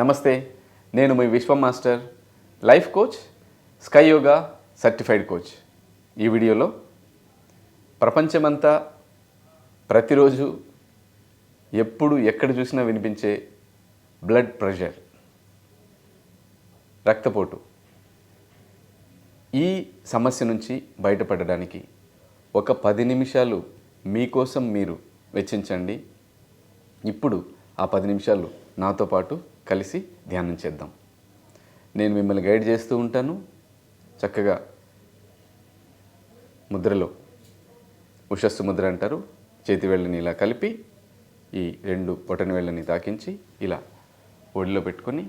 నమస్తే నేను మీ Vishwa master life coach sky yoga certified coach. ఈ వీడియోలో ప్రపంచమంతా ప్రతిరోజు ఎప్పుడు ఎక్కడ చూసినా వినిపించే బ్లడ్ ప్రెషర్ రక్తపోటు ఈ సమస్య నుంచి బయటపడడానికి ఒక పది నిమిషాలు మీకోసం మీరు వెచ్చించండి. ఇప్పుడు ఆ పది నిమిషాలు నాతో పాటు కలిసి ధ్యానం చేద్దాం. నేను మిమ్మల్ని గైడ్ చేస్తూ ఉంటాను. చక్కగా ముద్రలో ఉషస్సు ముద్ర అంటారు. చేతి వేళ్ళని ఇలా కలిపి ఈ రెండు పొటని వేళ్ళని తాకించి ఇలా ఒడిలో పెట్టుకొని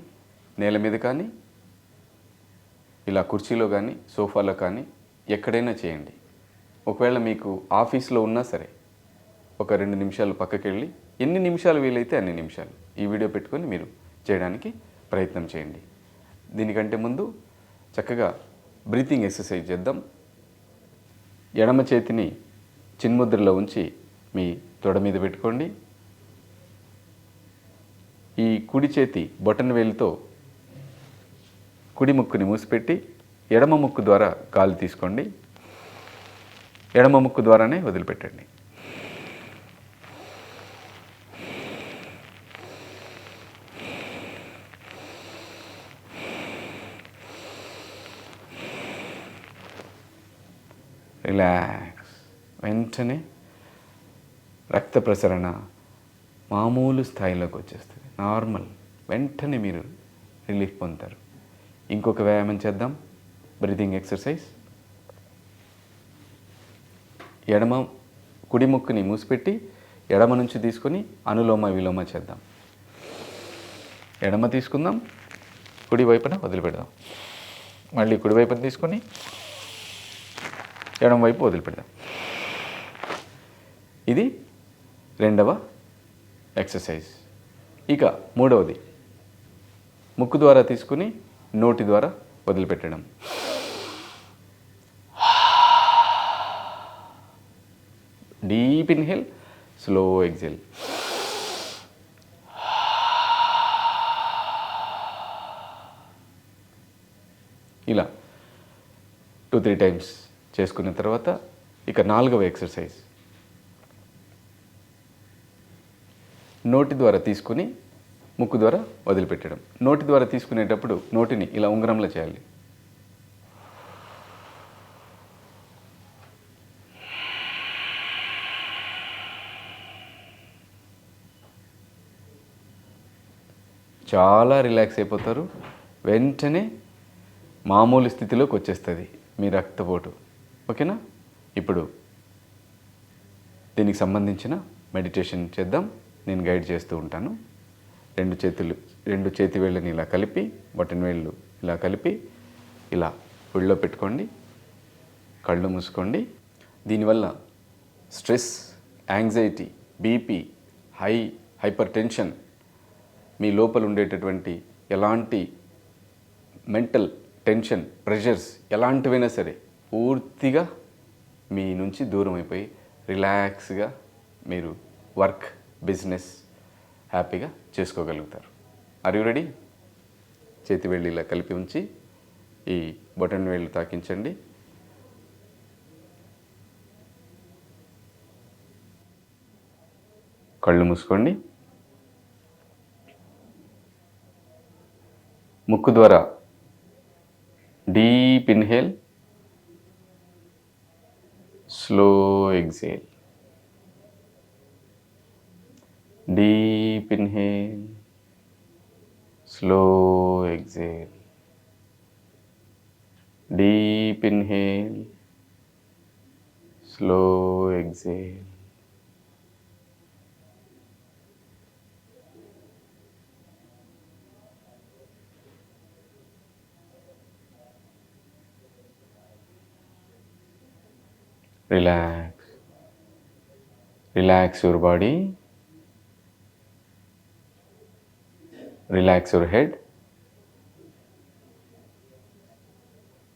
నేల మీద కానీ ఇలా కుర్చీలో కానీ సోఫాలో కానీ ఎక్కడైనా చేయండి. ఒకవేళ మీకు ఆఫీస్లో ఉన్నా సరే ఒక రెండు నిమిషాలు పక్కకి వెళ్ళి ఎన్ని నిమిషాలు వీలైతే అన్ని నిమిషాలు ఈ వీడియో పెట్టుకొని మీరు చేయడానికి ప్రయత్నం చేయండి. దీనికంటే ముందు చక్కగా బ్రీతింగ్ ఎక్సర్సైజ్ చేద్దాం. ఎడమ చేతిని చిన్ముద్రలో ఉంచి మీ తొడ మీద పెట్టుకోండి. ఈ కుడి చేతి బొటన వేలుతో కుడి ముక్కుని మూసిపెట్టి ఎడమ ముక్కు ద్వారా గాలి తీసుకోండి. ఎడమ ముక్కు ద్వారానే వదిలిపెట్టండి. రిలాక్స్ వెంటనే రక్త ప్రసరణ మామూలు స్థాయిలోకి వచ్చేస్తుంది. నార్మల్ వెంటనే మీరు రిలీఫ్ పొందుతారు. ఇంకొక వ్యాయామం చేద్దాం. బ్రీతింగ్ ఎక్సర్సైజ్ ఎడమ కుడి ముక్కుని మూసిపెట్టి ఎడమ నుంచి తీసుకొని అనులోమ విలోమ చేద్దాం. ఎడమ తీసుకుందాం. కుడి వైపున వదిలిపెడదాం. మళ్ళీ కుడి వైపున తీసుకొని ఎడమ వైపు వదిలిపెడదాం. ఇది రెండవ ఎక్సర్సైజ్ ఇక మూడవది. ముక్కు ద్వారా తీసుకుని నోటి ద్వారా వదిలిపెట్టడం. డీప్ ఇన్హేల్ స్లో ఎగ్జేల్ ఇలా. టూ త్రీ టైమ్స్ చేసుకున్న తర్వాత ఇక నాలుగవ ఎక్సర్సైజ్. నోటి ద్వారా తీసుకుని ముక్కు ద్వారా వదిలిపెట్టడం. నోటి ద్వారా తీసుకునేటప్పుడు నోటిని ఇలా ఉంగరంలో చేయాలి. చాలా రిలాక్స్ అయిపోతారు. వెంటనే మామూలు స్థితిలోకి వచ్చేస్తుంది మీ రక్తపోటు. ఓకేనా? ఇప్పుడు దీనికి సంబంధించిన మెడిటేషన్ చేద్దాం. నేను గైడ్ చేస్తూ ఉంటాను. రెండు చేతులు రెండు చేతి వేళ్ళని ఇలా కలిపి బటన్ వేళ్ళు ఇలా కలిపి ఇలా ఒళ్ళో పెట్టుకోండి కళ్ళు మూసుకోండి. దీనివల్ల stress anxiety BP high hypertension మీ లోపల ఉండేటటువంటి ఎలాంటి మెంటల్ టెన్షన్ ప్రెషర్స్ ఎలాంటివైనా సరే పూర్తిగా మీ నుంచి దూరం అయిపోయి రిలాక్స్గా మీరు వర్క్ బిజినెస్ హ్యాపీగా చేసుకోగలుగుతారు. ఆర్ యూ రెడీ చేతి వెళ్ళి ఇలా కలిపి ఉంచి ఈ బొటన్ వేళ్ళు తాకించండి. కళ్ళు మూసుకోండి. ముక్కు ద్వారా deep inhale slow exhale deep inhale slow exhale deep inhale slow exhale relax. Relax your body. Relax your head.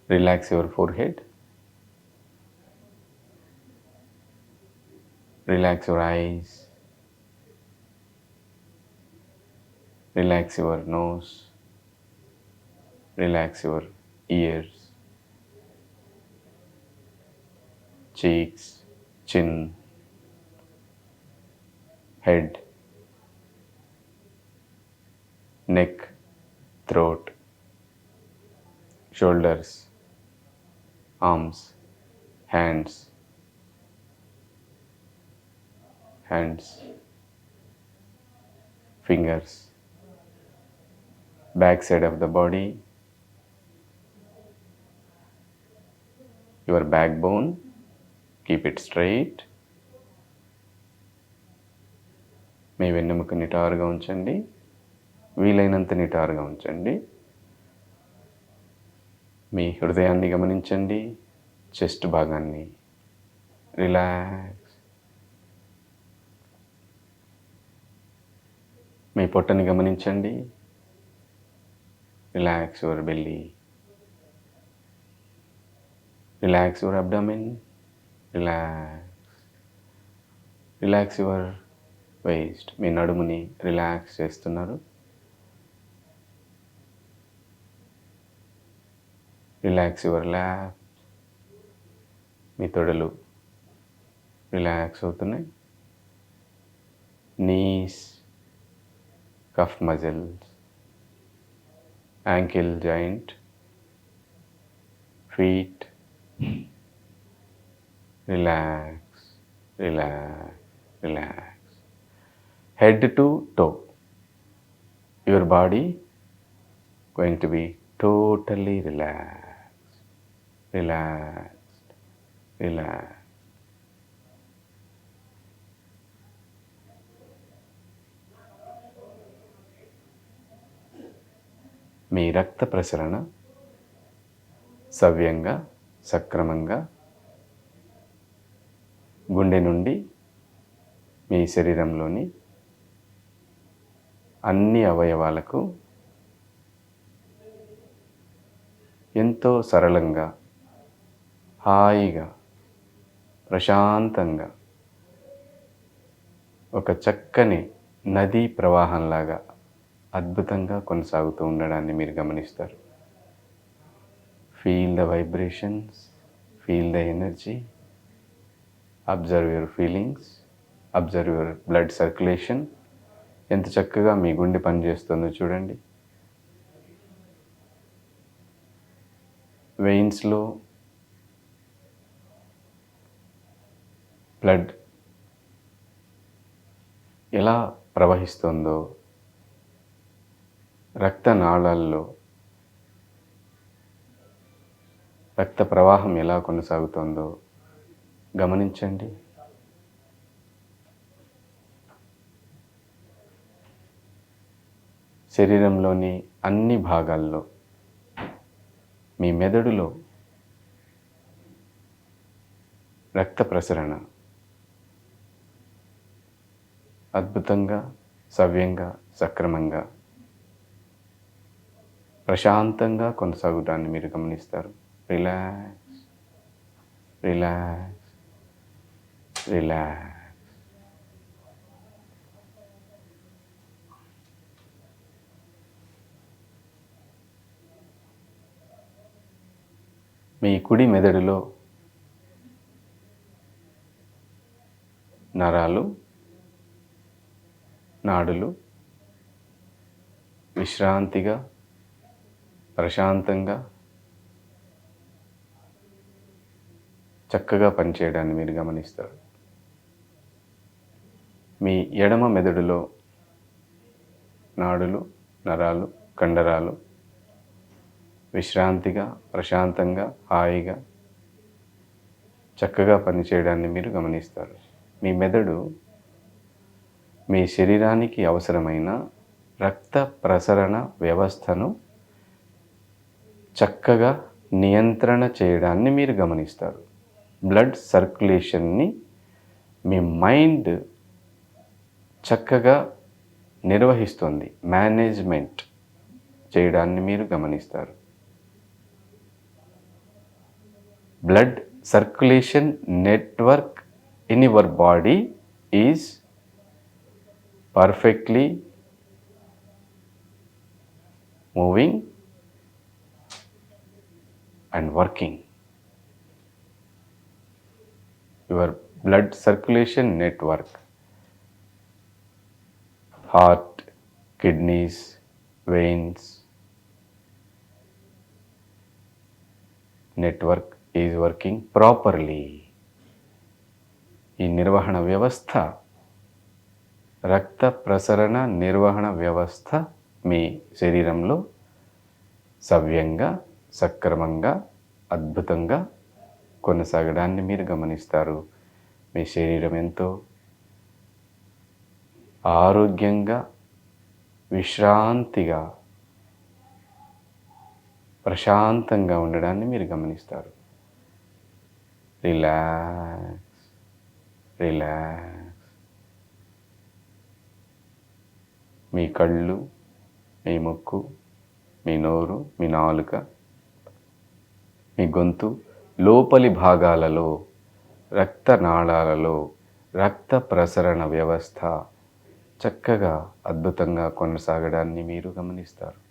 Relax your forehead. Relax your eyes. Relax your nose. Relax your ears, cheeks, chin, head, neck, throat, shoulders, arms, hands, hands, fingers, back side of the body, your backbone, keep it straight మీ వెన్నెముక నిటారుగా ఉంచండి. వీలైనంత నిటారుగా ఉంచండి. మీ హృదయాన్ని గమనించండి. Chest భాగాన్ని. Relax మీ పొట్టని గమనించండి. Relax your belly relax your abdomen relax relax your waist మీ నడుముని రిలాక్స్ చేస్తున్నారు. రిలాక్స్ యువర్ ల్యాప్ మీ తొడలు రిలాక్స్ అవుతున్నాయి. Knees calf muscles ankle joint feet relax relax relax head to toe your body going to be totally relax relax relax మీ రక్త ప్రసరణ సవ్యంగా సక్రమంగా గుండె నుండి మీ శరీరంలోని అన్ని అవయవాలకు ఎంతో సరళంగా హాయిగా ప్రశాంతంగా ఒక చక్కని నదీ ప్రవాహంలాగా అద్భుతంగా కొనసాగుతూ ఉండడాన్ని మీరు గమనిస్తారు. Feel the vibrations feel the energy observe your feelings observe your blood circulation ఎంత చక్కగా మీ గుండె పనిచేస్తుందో చూడండి. వెయిన్స్లో బ్లడ్ ఎలా ప్రవహిస్తుందో రక్త నాళాల్లో రక్త ప్రవాహం ఎలా కొనసాగుతుందో గమనించండి. శరీరంలోని అన్ని భాగాల్లో మీ మెదడులో రక్త ప్రసరణ అద్భుతంగా సవ్యంగా సక్రమంగా ప్రశాంతంగా కొనసాగుతాన్ని మీరు గమనిస్తారు. రిలాక్స్ రిలాక్స్ రిలాక్స్ మీ కుడి మెదడులో నరాలు నాడులు విశ్రాంతిగా ప్రశాంతంగా చక్కగా పనిచేయడాన్ని మీరు గమనిస్తారు. మీ ఎడమ మెదడులో నాడులు నరాలు కండరాలు విశ్రాంతిగా ప్రశాంతంగా హాయిగా చక్కగా పనిచేయడాన్ని మీరు గమనిస్తారు. మీ మెదడు మీ శరీరానికి అవసరమైన రక్త ప్రసరణ వ్యవస్థను చక్కగా నియంత్రణ చేయడాన్ని మీరు గమనిస్తారు. బ్లడ్ సర్క్యులేషన్ని మీ మైండ్ చక్కగా నిర్వహిస్తుంది. మేనేజ్మెంట్ చేయడాన్ని మీరు గమనిస్తారు. Blood circulation network in your body is perfectly moving and working. Your blood circulation network heart kidneys veins network is working properly ఈ నిర్వహణ వ్యవస్థ రక్త ప్రసరణ నిర్వహణ వ్యవస్థ మీ శరీరంలో సవ్యంగా సక్రమంగా అద్భుతంగా కొనసాగడాన్ని మీరు గమనిస్తారు. మీ శరీరం ఎంతో ఆరోగ్యంగా విశ్రాంతిగా ప్రశాంతంగా ఉండడాన్ని మీరు గమనిస్తారు. Relax relax. మీ కళ్ళు మీ ముక్కు మీ నోరు మీ నాలుక మీ గొంతు లోపలి భాగాలలో రక్తనాళాలలో రక్త ప్రసరణ వ్యవస్థ చక్కగా అద్భుతంగా కొనసాగడాన్ని మీరు గమనిస్తారు.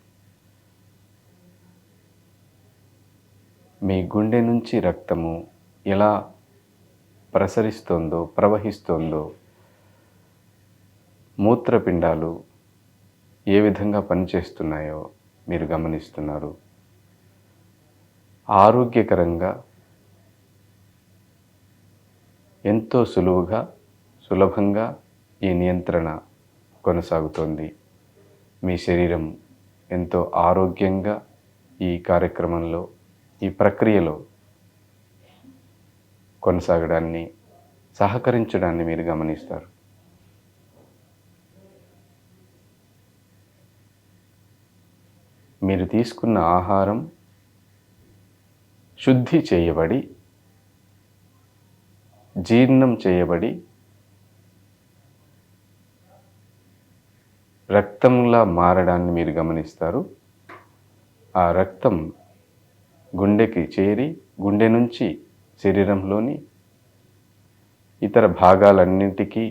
మీ గుండె నుంచి రక్తము ఎలా ప్రసరిస్తుందో ప్రవహిస్తుందో మూత్రపిండాలు ఏ విధంగా పనిచేస్తున్నాయో మీరు గమనిస్తున్నారు. ఆరోగ్యకరంగా ఎంతో సులువుగా సులభంగా ఈ నియంత్రణ కొనసాగుతోంది. మీ శరీరం ఎంతో ఆరోగ్యంగా ఈ కార్యక్రమంలో ఈ ప్రక్రియలో కొనసాగడాన్ని సహకరించడాన్ని మీరు గమనిస్తారు. మీరు తీసుకున్న ఆహారం శుద్ధి చేయబడి జీర్ణం చేయబడి రక్తంలా మారడాన్ని మీరు గమనిస్తారు. ఆ రక్తం గుండెకి చేరి గుండె నుంచి శరీరంలోని ఇతర భాగాలన్నింటికీ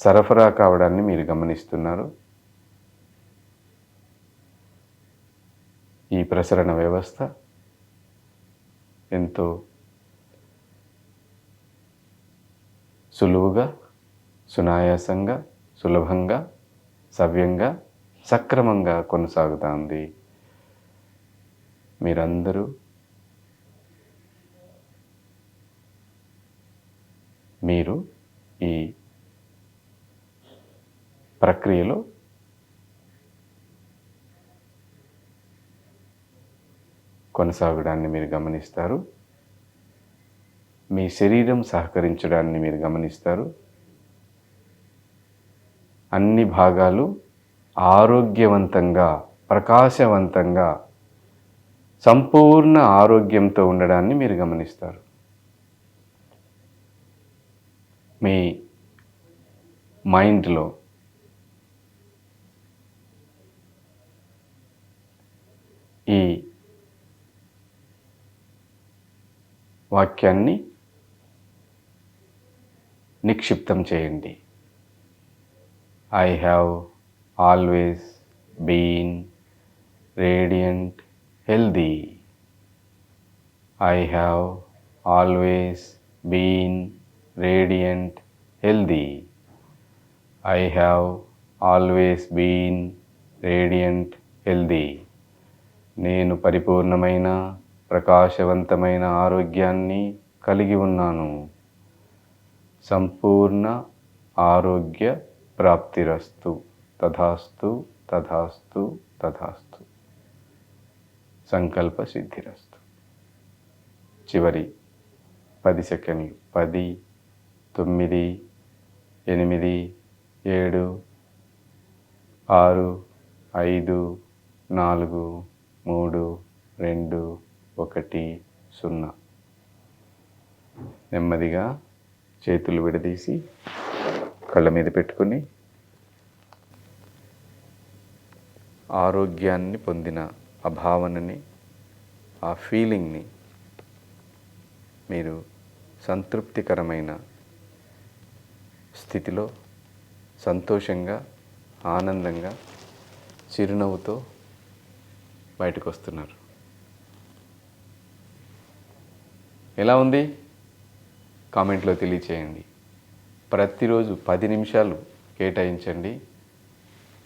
సరఫరా కావడాన్ని మీరు గమనిస్తున్నారు. ఈ ప్రసరణ వ్యవస్థ ఎంతో సులువుగా సునాయాసంగా సులభంగా సవ్యంగా సక్రమంగా కొనసాగుతుంది. మీరందరూ మీరు ఈ ప్రక్రియలో కొనసాగడాన్ని మీరు గమనిస్తారు. మీ శరీరం సహకరించడాన్ని మీరు గమనిస్తారు. అన్ని భాగాలు ఆరోగ్యవంతంగా ప్రకాశవంతంగా సంపూర్ణ ఆరోగ్యంతో ఉండడాన్ని మీరు గమనిస్తారు. మీ మైండ్లో ఈ వాక్యాన్ని నిక్షిప్తం చేయండి. I have always been radiant healthy I have always been radiant healthy I have always been radiant healthy నేను పరిపూర్ణమైన ప్రకాశవంతమైన ఆరోగ్యాన్ని కలిగి ఉన్నాను. సంపూర్ణ ఆరోగ్య ప్రాప్తిరస్తు తథాస్తు తథాస్తు తథాస్తు. సంకల్ప సిద్ధిరస్తు. చివరి పది సెకండ్లు. పది తొమ్మిది ఎనిమిది ఏడు ఆరు ఐదు నాలుగు మూడు రెండు ఒకటి సున్నా. నెమ్మదిగా చేతులు విడదీసి కళ్ళ మీద పెట్టుకుని ఆరోగ్యాన్ని పొందిన ఆ భావనని ఆ ఫీలింగ్ని మీరు సంతృప్తికరమైన స్థితిలో సంతోషంగా ఆనందంగా చిరునవ్వుతో బయటకు వస్తున్నారు ఎలా ఉంది? కామెంట్లో తెలియచేయండి. ప్రతిరోజు పది నిమిషాలు కేటాయించండి.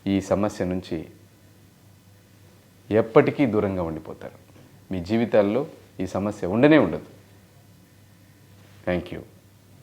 ఈ సమస్య నుంచి ఎప్పటికీ దూరంగా ఉండిపోతారు. మీ జీవితాల్లో ఈ సమస్య ఉండనే ఉండదు. Thank you